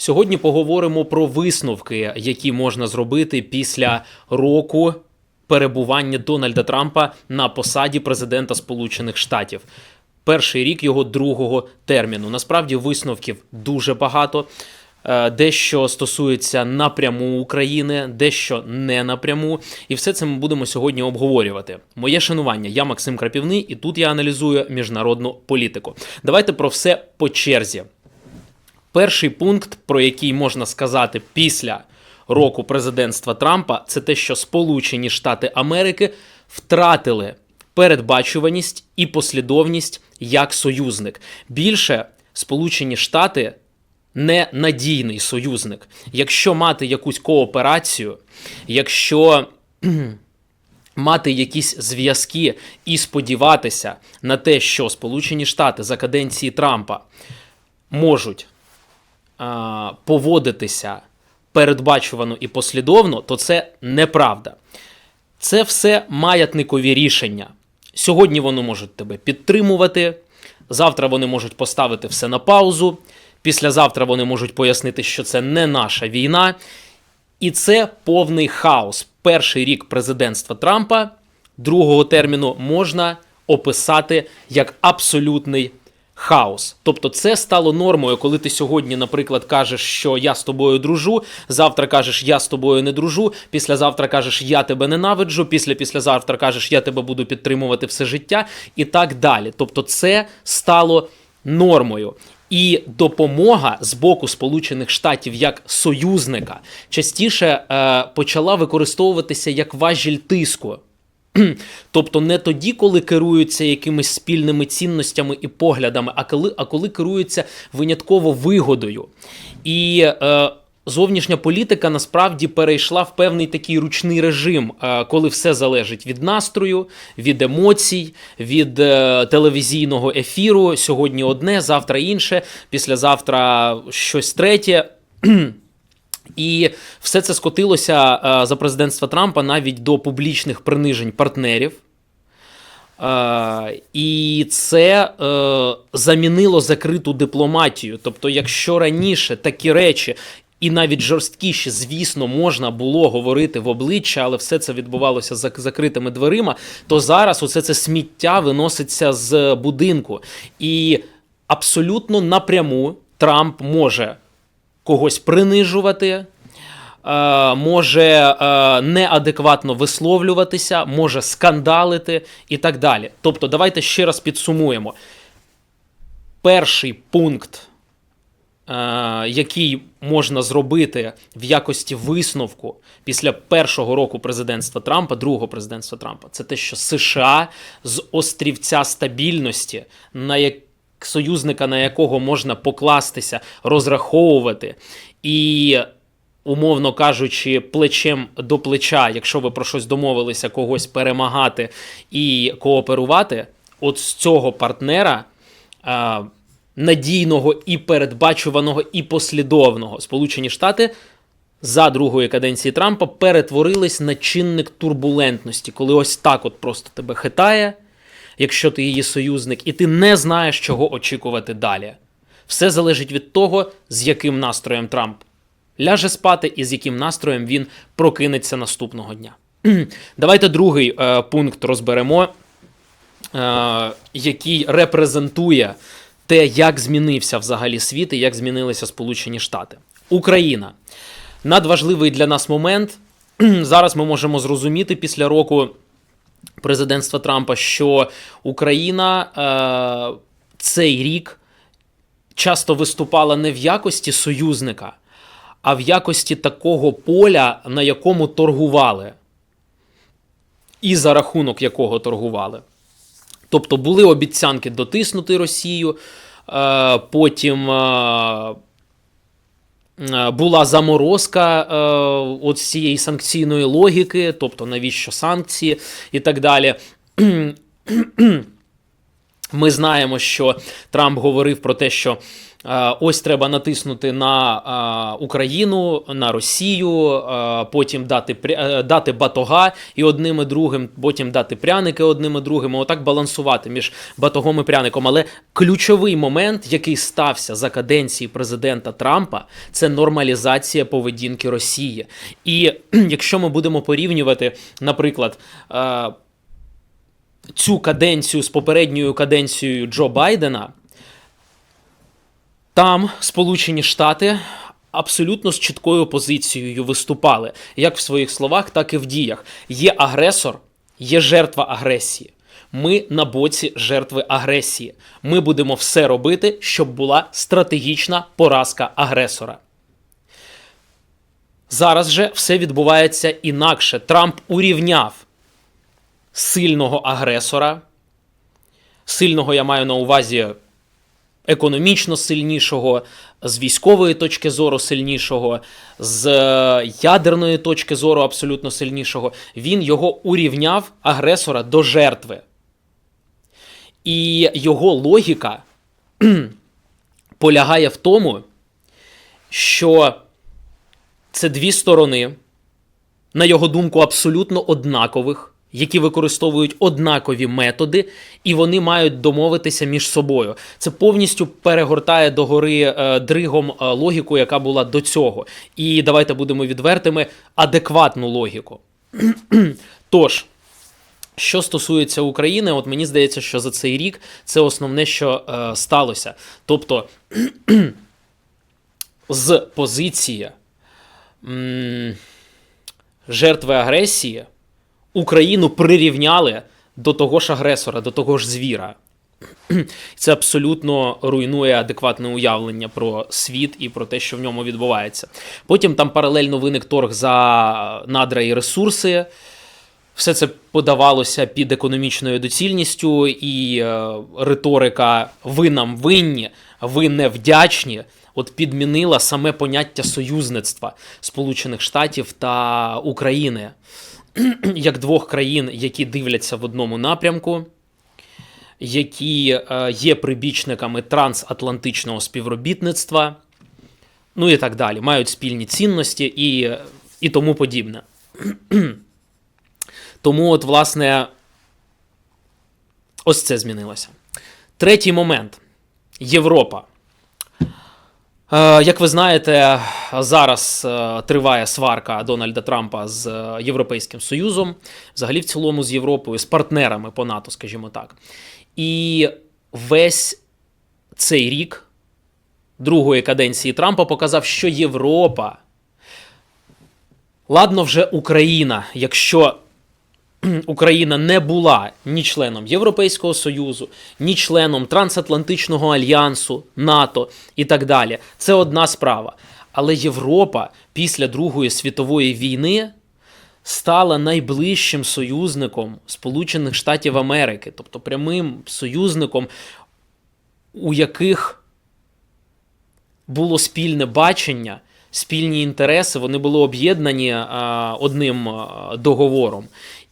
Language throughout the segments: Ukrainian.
Сьогодні поговоримо про висновки, які можна зробити після року перебування Дональда Трампа на посаді президента Сполучених Штатів. Перший рік його другого терміну. Насправді висновків дуже багато. Е, Дещо стосується напряму України, дещо не напряму, і все це ми будемо сьогодні обговорювати. Моє шанування. Я Максим Крапівний, і тут я аналізую міжнародну політику. Давайте про все по черзі. Перший пункт, про який можна сказати після року президентства Трампа, це те, що Сполучені Штати Америки втратили передбачуваність і послідовність як союзник. Більше Сполучені Штати не надійний союзник. Якщо мати якусь кооперацію, якщо мати якісь зв'язки і сподіватися на те, що Сполучені Штати за каденції Трампа можуть а, поводитися передбачувано і послідовно, то це неправда. Це все маятникові рішення. Сьогодні вони можуть тебе підтримувати, завтра вони можуть поставити все на паузу, післязавтра вони можуть пояснити, що це не наша війна. І це повний хаос. Перший рік президентства Трампа другого терміну можна описати як абсолютний хаос. Тобто, це стало нормою, коли ти сьогодні, наприклад, кажеш, що я з тобою дружу, завтра кажеш, я з тобою не дружу, післязавтра кажеш, я тебе ненавиджу, після післязавтра кажеш, я тебе буду підтримувати все життя, і так далі. Тобто, це стало нормою. І допомога з боку Сполучених Штатів як союзника частіше е, почала використовуватися як важіль тиску. Тобто не тоді, коли керуються якимись спільними цінностями і поглядами, а коли, а коли керуються винятково вигодою. І е, зовнішня політика насправді перейшла в певний такий ручний режим, е, коли все залежить від настрою, від емоцій, від е, телевізійного ефіру. Сьогодні одне, завтра інше, післязавтра щось третє. І все це скотилося е, за президентства Трампа навіть до публічних принижень партнерів. Е, і це е, замінило закриту дипломатію. Тобто, якщо раніше такі речі. І навіть жорсткіші, звісно, можна було говорити в обличчя, але все це відбувалося за закритими дверима. То зараз усе це сміття виноситься з будинку. І абсолютно напряму Трамп може когось принижувати, е, може е, неадекватно висловлюватися, може скандалити і так далі. Тобто, давайте ще раз підсумуємо. Перший пункт, е, який можна зробити в якості висновку після першого року президентства Трампа, другого президентства Трампа, це те, що США з острівця стабільності, на як союзника, на якого можна покластися, розраховувати і. Умовно кажучи, плечем до плеча, якщо ви про щось домовилися, когось перемагати і кооперувати, от з цього партнера а, надійного і передбачуваного, і послідовного Сполучені Штати за другої каденції Трампа перетворились на чинник турбулентності, коли ось так от просто тебе хитає якщо ти її союзник, і ти не знаєш, чого очікувати далі. Все залежить від того, з яким настроєм Трамп ляже спати і з яким настроєм він прокинеться наступного дня. Давайте другий е, пункт розберемо, е, який репрезентує те, як змінився взагалі світ і як змінилися Сполучені Штати. Україна. Надважливий для нас момент. Зараз ми можемо зрозуміти після року президентства Трампа, що Україна е, цей рік часто виступала не в якості союзника, а в якості такого поля, на якому торгували, і за рахунок якого торгували. Тобто були обіцянки дотиснути Росію, е, потім. Е, була заморозка е, от цієї санкційної логіки, тобто навіщо санкції і так далі. Ми знаємо, що Трамп говорив про те, що е, ось треба натиснути на е, Україну, на Росію, е, потім дати е, дати батога і одним і другим, потім дати пряники одним і другим. Отак балансувати між батогом і пряником. Але ключовий момент, який стався за каденції президента Трампа, це нормалізація поведінки Росії. І якщо ми будемо порівнювати, наприклад. е, цю каденцію з попередньою каденцією Джо Байдена, там Сполучені Штати абсолютно з чіткою позицією виступали, як в своїх словах, так і в діях. Є агресор, є жертва агресії. Ми на боці жертви агресії. Ми будемо все робити, щоб була стратегічна поразка агресора. Зараз же все відбувається інакше. Трамп урівняв сильного агресора. Сильного я маю на увазі економічно сильнішого, з військової точки зору сильнішого, з е, ядерної точки зору абсолютно сильнішого. Він його урівняв агресора до жертви. І його логіка полягає в тому, що це дві сторони, на його думку, абсолютно однакових, які використовують однакові методи, і вони мають домовитися між собою. Це повністю перегортає догори е, дригом е, логіку, яка була до цього. І давайте будемо відвертими адекватну логіку. Тож. Що стосується України, от мені здається, що за цей рік це основне, що е, сталося. Тобто з позиції м, жертви агресії Україну прирівняли до того ж агресора, до того ж звіра. Це абсолютно руйнує адекватне уявлення про світ і про те, що в ньому відбувається. Потім там паралельно виник торг за надра і ресурси. Все це подавалося під економічною доцільністю, і е, риторика ви нам винні, ви невдячні. От підмінила саме поняття союзництва Сполучених Штатів та України як двох країн, які дивляться в одному напрямку, які е, є прибічниками трансатлантичного співробітництва, ну і так далі, мають спільні цінності і, і тому подібне. Тому, от, власне, ось це змінилося. Третій момент Європа. Е, Як ви знаєте, зараз е, триває сварка Дональда Трампа з е, Європейським Союзом, взагалі в цілому з Європою, з партнерами по НАТО, скажімо так. І весь цей рік другої каденції Трампа показав, що Європа, ладно, вже Україна, якщо Україна не була ні членом Європейського Союзу, ні членом Трансатлантичного альянсу, НАТО і так далі. Це одна справа. Але Європа після Другої світової війни стала найближчим союзником Сполучених Штатів Америки, тобто прямим союзником, у яких було спільне бачення, спільні інтереси, вони були об'єднані одним договором.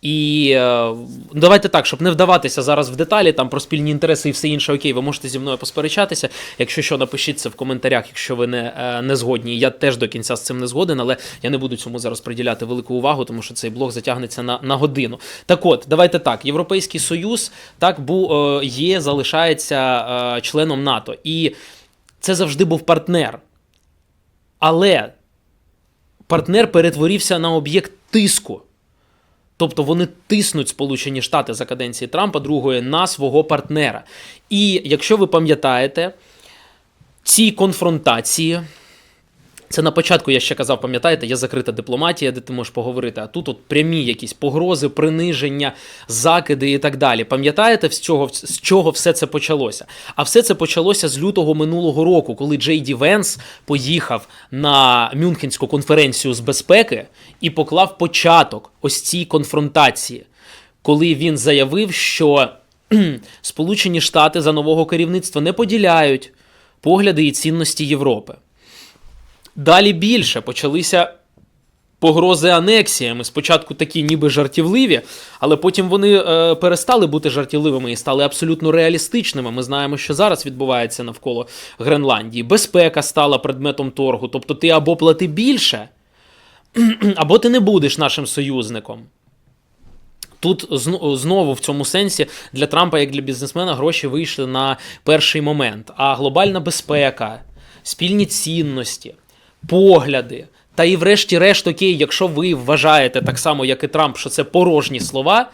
І е, давайте так, щоб не вдаватися зараз в деталі там про спільні інтереси і все інше. Окей, ви можете зі мною посперечатися. Якщо що, напишіть це в коментарях, якщо ви не, е, не згодні. Я теж до кінця з цим не згоден, але я не буду цьому зараз приділяти велику увагу, тому що цей блог затягнеться на, на годину. Так от, давайте так. Європейський Союз так бу, е, є, залишається членом НАТО. І це завжди був партнер. Але партнер перетворився на об'єкт тиску. Тобто вони тиснуть Сполучені Штати за каденції Трампа другої на свого партнера. І якщо ви пам'ятаєте, ці конфронтації. Це на початку я ще казав, пам'ятаєте, є закрита дипломатія, де ти можеш поговорити. А тут от прямі якісь погрози, приниження, закиди і так далі. Пам'ятаєте, з чого, з чого все це почалося? А все це почалося з лютого минулого року, коли Джей Ді Венс поїхав на Мюнхенську конференцію з безпеки і поклав початок ось цій конфронтації, коли він заявив, що Сполучені Штати за нового керівництва не поділяють погляди і цінності Європи. Далі більше почалися погрози анексіями. Спочатку такі ніби жартівливі, але потім вони е, перестали бути жартівливими і стали абсолютно реалістичними. Ми знаємо, що зараз відбувається навколо Гренландії. Безпека стала предметом торгу. Тобто ти або плати більше, або ти не будеш нашим союзником. Тут знову в цьому сенсі для Трампа, як для бізнесмена, гроші вийшли на перший момент. А глобальна безпека, спільні цінності, погляди. Та і врешті-решт, окей, якщо ви вважаєте так само, як і Трамп, що це порожні слова,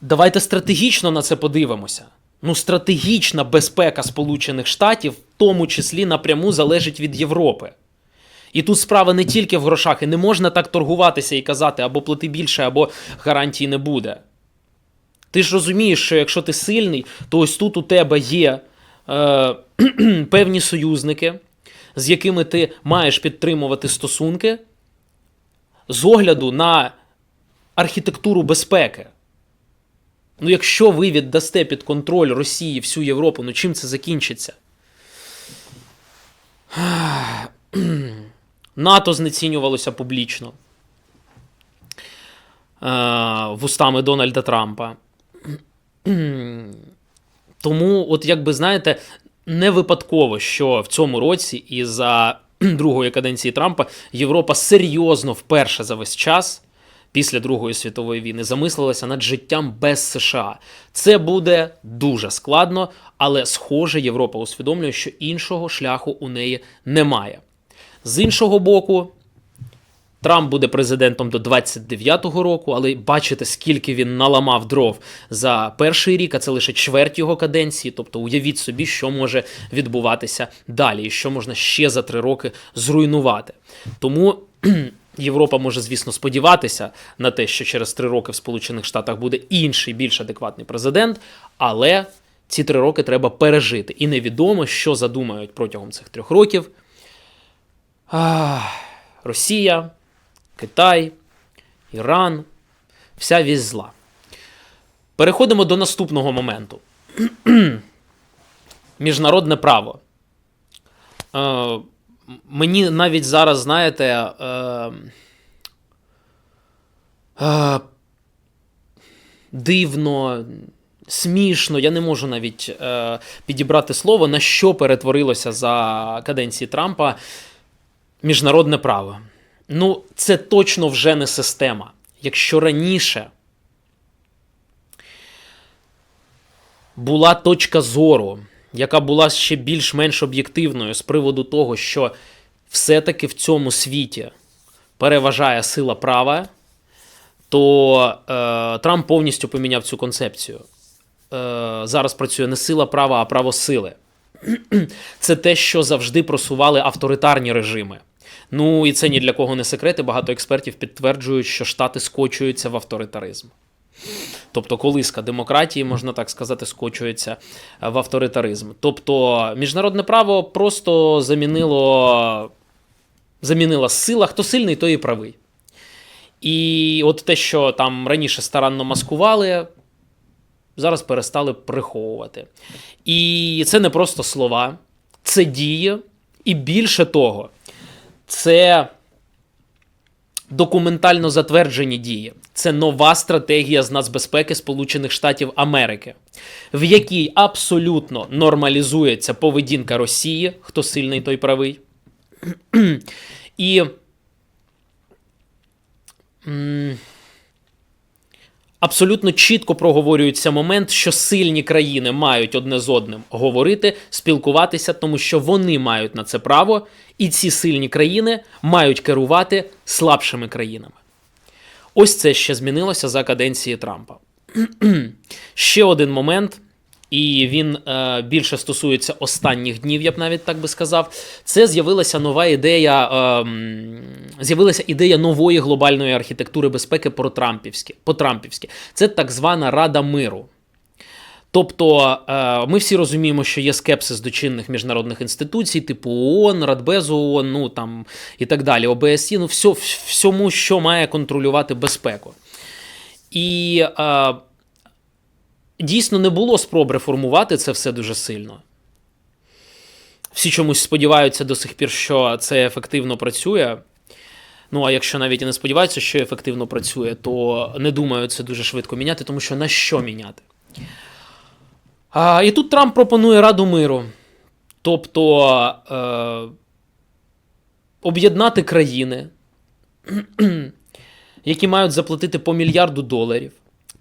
давайте стратегічно на це подивимося. Ну, стратегічна безпека Сполучених Штатів, в тому числі напряму залежить від Європи. І тут справа не тільки в грошах, і не можна так торгуватися і казати або плати більше, або гарантій не буде. Ти ж розумієш, що якщо ти сильний, то ось тут у тебе є е, певні союзники, з якими ти маєш підтримувати стосунки з огляду на архітектуру безпеки. Ну, якщо ви віддасте під контроль Росії всю Європу, ну чим це закінчиться? НАТО знецінювалося публічно е, вустами Дональда Трампа. Тому, от якби знаєте, не випадково, що в цьому році і за другої каденції Трампа Європа серйозно вперше за весь час після Другої світової війни замислилася над життям без США. Це буде дуже складно, але схоже, Європа усвідомлює, що іншого шляху у неї немає. З іншого боку, Трамп буде президентом до 29-го року, але бачите, скільки він наламав дров за перший рік, а це лише чверть його каденції. Тобто уявіть собі, що може відбуватися далі, і що можна ще за три роки зруйнувати. Тому Європа може, звісно, сподіватися на те, що через три роки в Сполучених Штатах буде інший, більш адекватний президент, але ці три роки треба пережити. І невідомо, що задумають протягом цих трьох років. Ах, Росія, Китай, Іран, вся вісь зла. Переходимо до наступного моменту. Міжнародне право. Е, мені навіть зараз, знаєте, е, е, дивно, смішно, я не можу навіть е, підібрати слово, на що перетворилося за каденції Трампа міжнародне право. Ну, це точно вже не система. Якщо раніше була точка зору, яка була ще більш-менш об'єктивною з приводу того, що все-таки в цьому світі переважає сила права, то е, Трамп повністю поміняв цю концепцію. Е, зараз працює не сила права, а право сили. Це те, що завжди просували авторитарні режими. Ну і це ні для кого не секрет, і багато експертів підтверджують, що Штати скочуються в авторитаризм. Тобто колиска демократії, можна так сказати, скочується в авторитаризм. Тобто міжнародне право просто замінило, замінила сила, хто сильний, той і правий. І от те, що там раніше старанно маскували, зараз перестали приховувати. І це не просто слова, це дії, і більше того, це документально затверджені дії. Це нова стратегія з нацбезпеки Сполучених Штатів Америки, в якій абсолютно нормалізується поведінка Росії, хто сильний, той правий. І абсолютно чітко проговорюється момент, що сильні країни мають одне з одним говорити, спілкуватися, тому що вони мають на це право, і ці сильні країни мають керувати слабшими країнами. Ось це ще змінилося за каденції Трампа. ще один момент, і він е, більше стосується останніх днів, я б навіть так би сказав. Це з'явилася нова ідея, е, з'явилася ідея нової глобальної архітектури безпеки по-трампівськи. по-трампівськи. Це так звана Рада миру. Тобто е, ми всі розуміємо, що є скепсис до чинних міжнародних інституцій, типу ООН, Радбезу ООН, ну там і так далі, ОБСЄ, ну все, всьому, що має контролювати безпеку. І е, дійсно не було спроб реформувати це все дуже сильно. Всі чомусь сподіваються до сих пір, що це ефективно працює. Ну а якщо навіть і не сподіваються, що ефективно працює, то не думаю це дуже швидко міняти, тому що на що міняти? А, і тут Трамп пропонує Раду миру. Тобто е, об'єднати країни, які мають заплатити по мільярду доларів.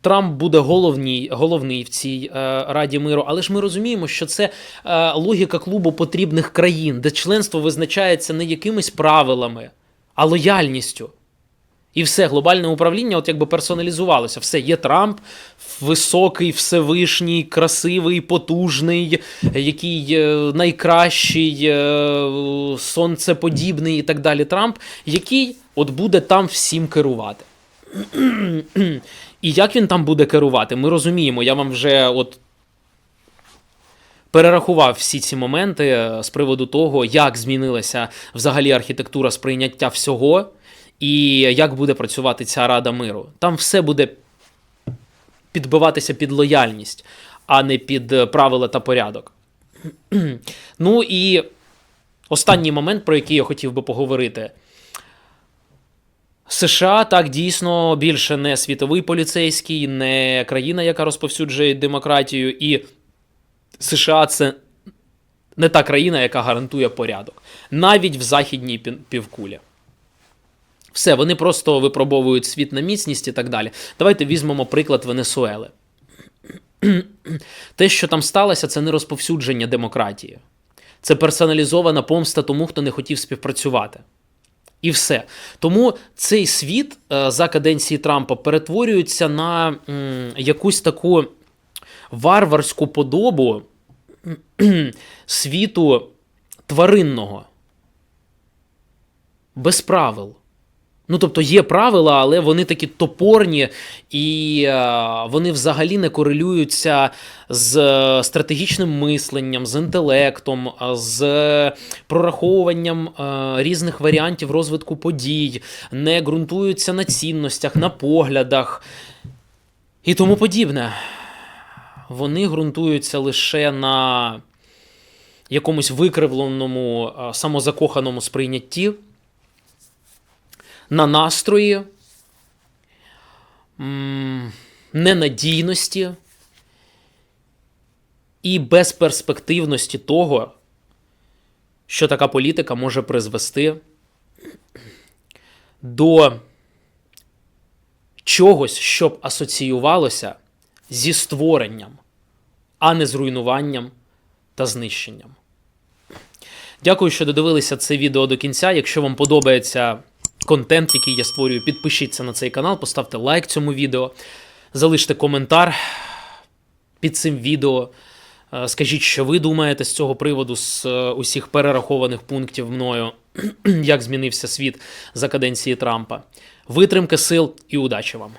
Трамп буде головний, головний в цій е, Раді миру, але ж ми розуміємо, що це е, логіка клубу потрібних країн, де членство визначається не якимись правилами, а лояльністю. І все, глобальне управління, от якби персоналізувалося. Все, є Трамп, високий, всевишній, красивий, потужний, який е, найкращий, е, сонцеподібний і так далі. Трамп, який от буде там всім керувати. І як він там буде керувати, ми розуміємо. Я вам вже от перерахував всі ці моменти е, з приводу того, як змінилася взагалі архітектура сприйняття всього, і як буде працювати ця Рада миру. Там все буде підбиватися під лояльність, а не під е, правила та порядок. ну і останній момент, про який я хотів би поговорити. США так дійсно більше не світовий поліцейський, не країна, яка розповсюджує демократію, і США це не та країна, яка гарантує порядок, навіть в західній півкулі. Все, вони просто випробовують світ на міцність і так далі. Давайте візьмемо приклад Венесуели. Те, що там сталося, це не розповсюдження демократії. Це персоналізована помста тому, хто не хотів співпрацювати. І все. Тому цей світ е, за каденції Трампа перетворюється на якусь таку варварську подобу світу тваринного. Без правил. Ну, тобто є правила, але вони такі топорні, і е, вони взагалі не корелюються з е, стратегічним мисленням, з інтелектом, з прораховуванням е, різних варіантів розвитку подій, не ґрунтуються на цінностях, на поглядах і тому подібне. Вони ґрунтуються лише на якомусь викривленому, е, самозакоханому сприйнятті на настрої, ненадійності і безперспективності того, що така політика може призвести до чогось, щоб асоціювалося зі створенням, а не з руйнуванням та знищенням. Дякую, що додивилися це відео до кінця. Якщо вам подобається контент, який я створюю, підпишіться на цей канал, поставте лайк цьому відео, залиште коментар під цим відео. Е, Скажіть, що ви думаєте з цього приводу, з е, усіх перерахованих пунктів мною, як змінився світ за каденції Трампа. Витримки сил і удачі вам!